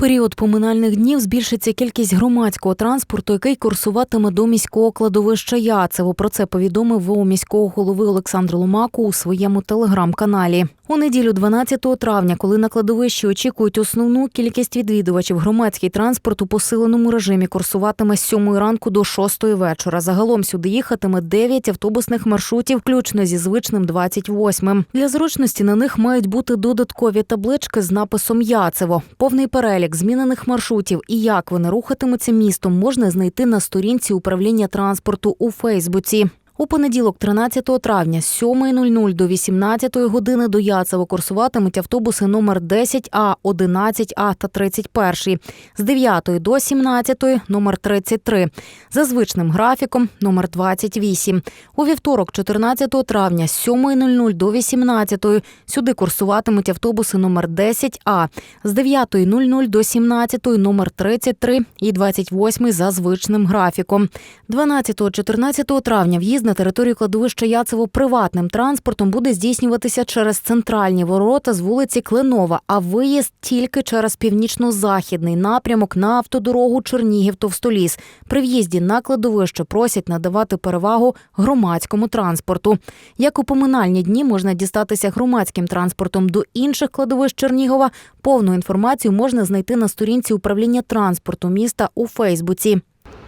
період поминальних днів збільшиться кількість громадського транспорту, який курсуватиме до міського кладовища Яцево. Про це повідомив ВО міського голови Олександр Ломаку у своєму телеграм-каналі. У неділю, 12 травня, коли на кладовищі очікують основну кількість відвідувачів, громадський транспорт у посиленому режимі курсуватиме з 7 ранку до 6 вечора. Загалом сюди їхатиме 9 автобусних маршрутів, включно зі звичним 28. Для зручності на них мають бути додаткові таблички з написом Яцево. Повний перелік змінених маршрутів і як вони рухатимуться містом, можна знайти на сторінці управління транспорту у Фейсбуці. У понеділок, 13 травня, з 7.00 до 18 години до Яцево курсуватимуть автобуси номер 10А, 11А та 31, з 9 до 17 номер 33, за звичним графіком номер 28. У вівторок, 14 травня, з 7.00 до 18 сюди курсуватимуть автобуси номер 10А, з 9.00 до 17 номер 33 і 28 за звичним графіком. 12-14 травня в'їзд на територію кладовища Яцево приватним транспортом буде здійснюватися через центральні ворота з вулиці Кленова, а виїзд тільки через північно-західний напрямок на автодорогу Чернігів-Товстоліс. При в'їзді на кладовище просять надавати перевагу громадському транспорту. Як у поминальні дні можна дістатися громадським транспортом до інших кладовищ Чернігова, повну інформацію можна знайти на сторінці управління транспорту міста у Фейсбуці.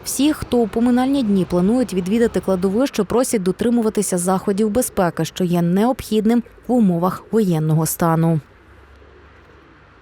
Всі, хто у поминальні дні планують відвідати кладовище, просять дотримуватися заходів безпеки, що є необхідним в умовах воєнного стану.